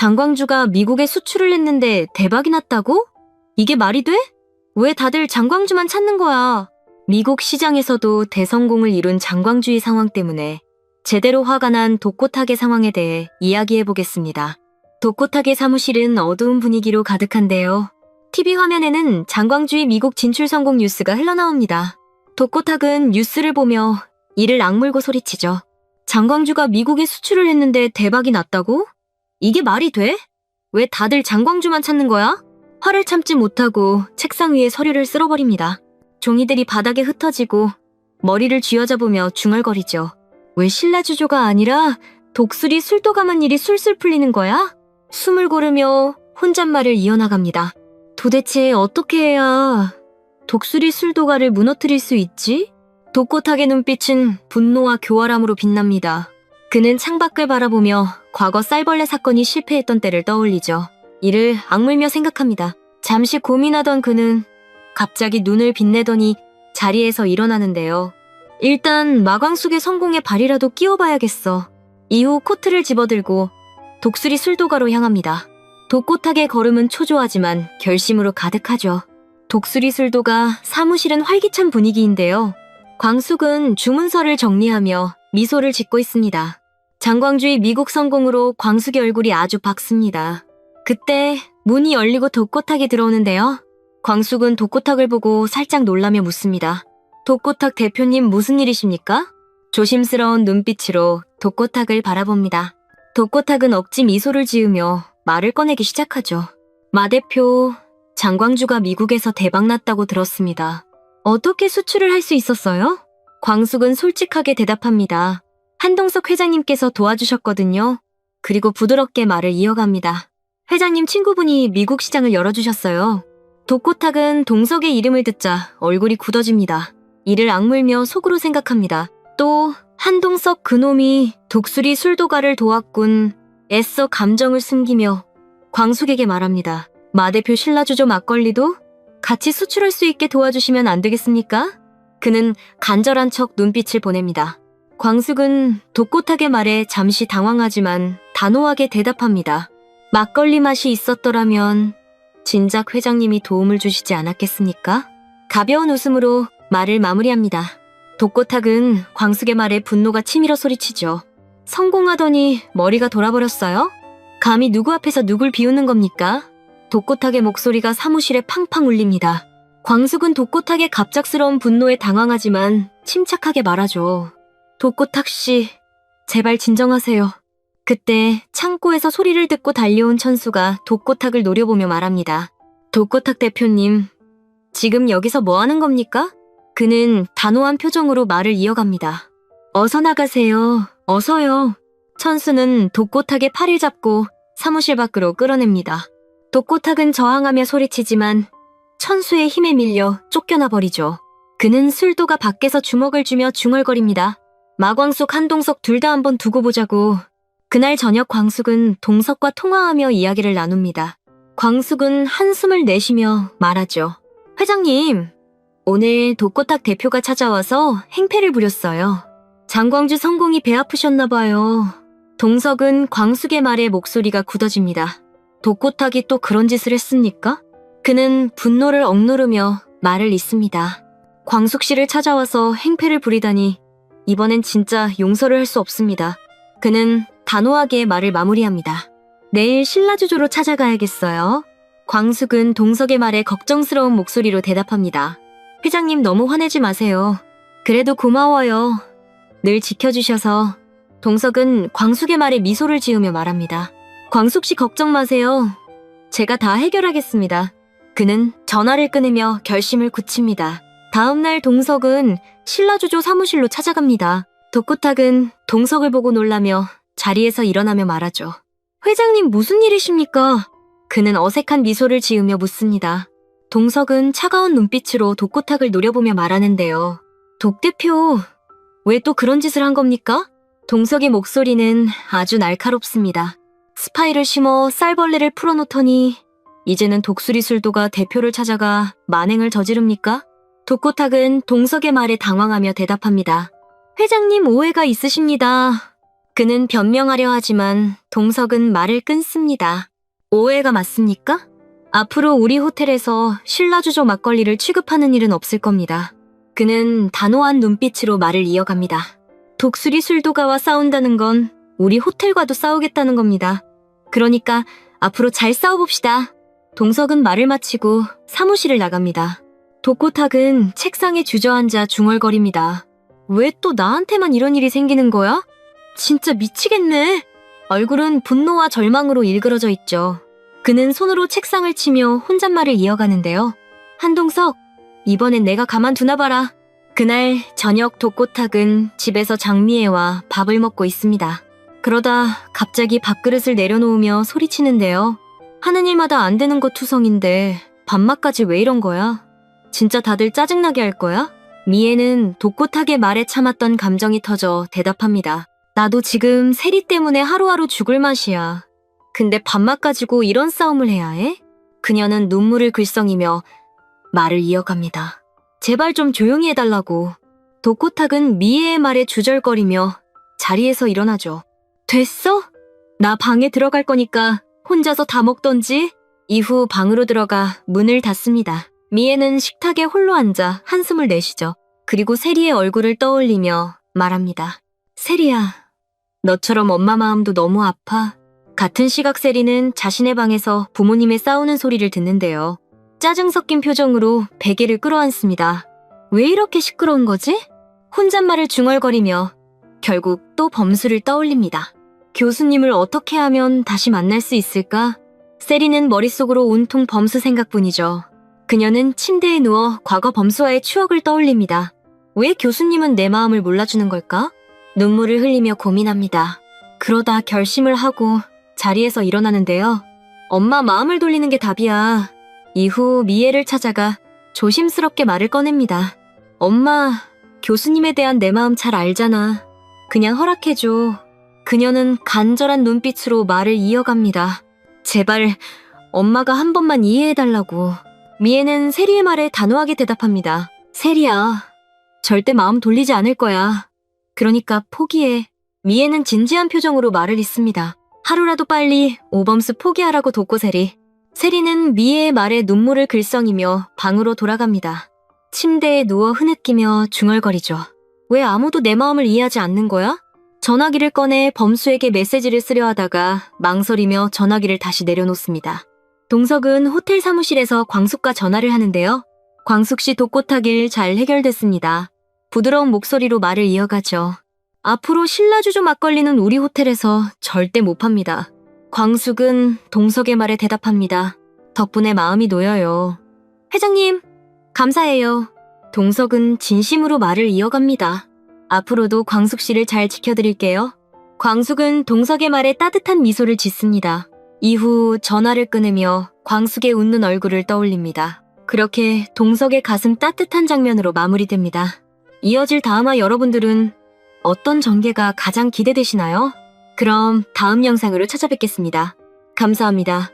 장광주가 미국에 수출을 했는데 대박이 났다고? 이게 말이 돼? 왜 다들 장광주만 찾는 거야? 미국 시장에서도 대성공을 이룬 장광주의 상황 때문에 제대로 화가 난 독고탁의 상황에 대해 이야기해 보겠습니다. 독고탁의 사무실은 어두운 분위기로 가득한데요. TV 화면에는 장광주의 미국 진출 성공 뉴스가 흘러나옵니다. 독고탁은 뉴스를 보며 이를 악물고 소리치죠. 장광주가 미국에 수출을 했는데 대박이 났다고? 이게 말이 돼? 왜 다들 장광주만 찾는 거야? 화를 참지 못하고 책상 위에 서류를 쓸어버립니다. 종이들이 바닥에 흩어지고 머리를 쥐어잡으며 중얼거리죠. 왜 신라주조가 아니라 독수리 술도감한 일이 술술 풀리는 거야? 숨을 고르며 혼잣말을 이어나갑니다. 도대체 어떻게 해야 독수리 술도가를 무너뜨릴 수 있지? 독고탁의 눈빛은 분노와 교활함으로 빛납니다. 그는 창밖을 바라보며 과거 쌀벌레 사건이 실패했던 때를 떠올리죠. 이를 악물며 생각합니다. 잠시 고민하던 그는 갑자기 눈을 빛내더니 자리에서 일어나는데요. 일단 마광숙의 성공에 발이라도 끼워봐야겠어. 이후 코트를 집어들고 독수리 술도가로 향합니다. 독고탁의 걸음은 초조하지만 결심으로 가득하죠. 독수리 술도가 사무실은 활기찬 분위기인데요. 광숙은 주문서를 정리하며 미소를 짓고 있습니다. 장광주의 미국 성공으로 광숙의 얼굴이 아주 밝습니다. 그때 문이 열리고 독고탁이 들어오는데요. 광숙은 독고탁을 보고 살짝 놀라며 묻습니다. 독고탁 대표님 무슨 일이십니까? 조심스러운 눈빛으로 독고탁을 바라봅니다. 독고탁은 억지 미소를 지으며 말을 꺼내기 시작하죠. 마 대표, 장광주가 미국에서 대박났다고 들었습니다. 어떻게 수출을 할 수 있었어요? 광숙은 솔직하게 대답합니다. 한동석 회장님께서 도와주셨거든요. 그리고 부드럽게 말을 이어갑니다. 회장님 친구분이 미국 시장을 열어주셨어요. 독고탁은 동석의 이름을 듣자 얼굴이 굳어집니다. 이를 악물며 속으로 생각합니다. 또 한동석 그놈이 독수리 술도가를 도왔군. 애써 감정을 숨기며 광숙에게 말합니다. 마 대표 신라주조 막걸리도 같이 수출할 수 있게 도와주시면 안 되겠습니까? 그는 간절한 척 눈빛을 보냅니다. 광숙은 독고탁의 말에 잠시 당황하지만 단호하게 대답합니다. 막걸리 맛이 있었더라면 진작 회장님이 도움을 주시지 않았겠습니까? 가벼운 웃음으로 말을 마무리합니다. 독고탁은 광숙의 말에 분노가 치밀어 소리치죠. 성공하더니 머리가 돌아버렸어요? 감히 누구 앞에서 누굴 비우는 겁니까? 독고탁의 목소리가 사무실에 팡팡 울립니다. 광숙은 독고탁의 갑작스러운 분노에 당황하지만 침착하게 말하죠. 독고탁 씨, 제발 진정하세요. 그때 창고에서 소리를 듣고 달려온 천수가 독고탁을 노려보며 말합니다. 독고탁 대표님, 지금 여기서 뭐 하는 겁니까? 그는 단호한 표정으로 말을 이어갑니다. 어서 나가세요. 어서요. 천수는 독고탁의 팔을 잡고 사무실 밖으로 끌어냅니다. 독고탁은 저항하며 소리치지만 천수의 힘에 밀려 쫓겨나 버리죠. 그는 술도가 밖에서 주먹을 주며 중얼거립니다. 마광숙 한동석 둘 다 한번 두고 보자고. 그날 저녁 광숙은 동석과 통화하며 이야기를 나눕니다. 광숙은 한숨을 내쉬며 말하죠. 회장님, 오늘 독고탁 대표가 찾아와서 행패를 부렸어요. 장광주 성공이 배 아프셨나 봐요. 동석은 광숙의 말에 목소리가 굳어집니다. 독고탁이 또 그런 짓을 했습니까? 그는 분노를 억누르며 말을 잇습니다. 광숙 씨를 찾아와서 행패를 부리다니 이번엔 진짜 용서를 할 수 없습니다. 그는 단호하게 말을 마무리합니다. 내일 신라주조로 찾아가야겠어요. 광숙은 동석의 말에 걱정스러운 목소리로 대답합니다. 회장님 너무 화내지 마세요. 그래도 고마워요. 늘 지켜주셔서 동석은 광숙의 말에 미소를 지으며 말합니다. 광숙 씨 걱정 마세요. 제가 다 해결하겠습니다. 그는 전화를 끊으며 결심을 굳힙니다. 다음날 동석은 신라주조 사무실로 찾아갑니다. 독고탁은 동석을 보고 놀라며 자리에서 일어나며 말하죠. 회장님 무슨 일이십니까? 그는 어색한 미소를 지으며 묻습니다. 동석은 차가운 눈빛으로 독고탁을 노려보며 말하는데요. 독 대표, 왜 또 그런 짓을 한 겁니까? 동석의 목소리는 아주 날카롭습니다. 스파이를 심어 쌀벌레를 풀어놓더니 이제는 독수리 술도가 대표를 찾아가 만행을 저지릅니까? 독고탁은 동석의 말에 당황하며 대답합니다. 회장님 오해가 있으십니다. 그는 변명하려 하지만 동석은 말을 끊습니다. 오해가 맞습니까? 앞으로 우리 호텔에서 신라주조 막걸리를 취급하는 일은 없을 겁니다. 그는 단호한 눈빛으로 말을 이어갑니다. 독수리 술도가와 싸운다는 건 우리 호텔과도 싸우겠다는 겁니다. 그러니까 앞으로 잘 싸워봅시다. 동석은 말을 마치고 사무실을 나갑니다. 독고탁은 책상에 주저앉아 중얼거립니다. 왜 또 나한테만 이런 일이 생기는 거야? 진짜 미치겠네. 얼굴은 분노와 절망으로 일그러져 있죠. 그는 손으로 책상을 치며 혼잣말을 이어가는데요. 한동석, 이번엔 내가 가만두나 봐라. 그날 저녁 독고탁은 집에서 장미애와 밥을 먹고 있습니다. 그러다 갑자기 밥그릇을 내려놓으며 소리치는데요. 하는 일마다 안 되는 것 투성인데 밥맛까지 왜 이런 거야? 진짜 다들 짜증나게 할 거야? 미애는 독고탁의 말에 참았던 감정이 터져 대답합니다. 나도 지금 세리 때문에 하루하루 죽을 맛이야. 근데 밥맛 가지고 이런 싸움을 해야 해? 그녀는 눈물을 글썽이며 말을 이어갑니다. 제발 좀 조용히 해달라고. 독고탁은 미애의 말에 주절거리며 자리에서 일어나죠. 됐어? 나 방에 들어갈 거니까 혼자서 다 먹던지. 이후 방으로 들어가 문을 닫습니다. 미애는 식탁에 홀로 앉아 한숨을 내쉬죠. 그리고 세리의 얼굴을 떠올리며 말합니다. 세리야, 너처럼 엄마 마음도 너무 아파. 같은 시각 세리는 자신의 방에서 부모님의 싸우는 소리를 듣는데요. 짜증 섞인 표정으로 베개를 끌어안습니다. 왜 이렇게 시끄러운 거지? 혼잣말을 중얼거리며 결국 또 범수를 떠올립니다. 교수님을 어떻게 하면 다시 만날 수 있을까? 세리는 머릿속으로 온통 범수 생각뿐이죠. 그녀는 침대에 누워 과거 범수와의 추억을 떠올립니다. 왜 교수님은 내 마음을 몰라주는 걸까? 눈물을 흘리며 고민합니다. 그러다 결심을 하고 자리에서 일어나는데요. 엄마 마음을 돌리는 게 답이야. 이후 미애를 찾아가 조심스럽게 말을 꺼냅니다. 엄마, 교수님에 대한 내 마음 잘 알잖아. 그냥 허락해줘. 그녀는 간절한 눈빛으로 말을 이어갑니다. 제발 엄마가 한 번만 이해해달라고. 미애는 세리의 말에 단호하게 대답합니다. 세리야, 절대 마음 돌리지 않을 거야. 그러니까 포기해. 미애는 진지한 표정으로 말을 잇습니다. 하루라도 빨리 오범수 포기하라고 돕고 세리. 세리는 미애의 말에 눈물을 글썽이며 방으로 돌아갑니다. 침대에 누워 흐느끼며 중얼거리죠. 왜 아무도 내 마음을 이해하지 않는 거야? 전화기를 꺼내 범수에게 메시지를 쓰려 하다가 망설이며 전화기를 다시 내려놓습니다. 동석은 호텔 사무실에서 광숙과 전화를 하는데요. 광숙 씨 독고타길 잘 해결됐습니다. 부드러운 목소리로 말을 이어가죠. 앞으로 신라주조 막걸리는 우리 호텔에서 절대 못 팝니다. 광숙은 동석의 말에 대답합니다. 덕분에 마음이 놓여요. 회장님, 감사해요. 동석은 진심으로 말을 이어갑니다. 앞으로도 광숙 씨를 잘 지켜드릴게요. 광숙은 동석의 말에 따뜻한 미소를 짓습니다. 이후 전화를 끊으며 광숙의 웃는 얼굴을 떠올립니다. 그렇게 동석의 가슴 따뜻한 장면으로 마무리됩니다. 이어질 다음화 여러분들은 어떤 전개가 가장 기대되시나요? 그럼 다음 영상으로 찾아뵙겠습니다. 감사합니다.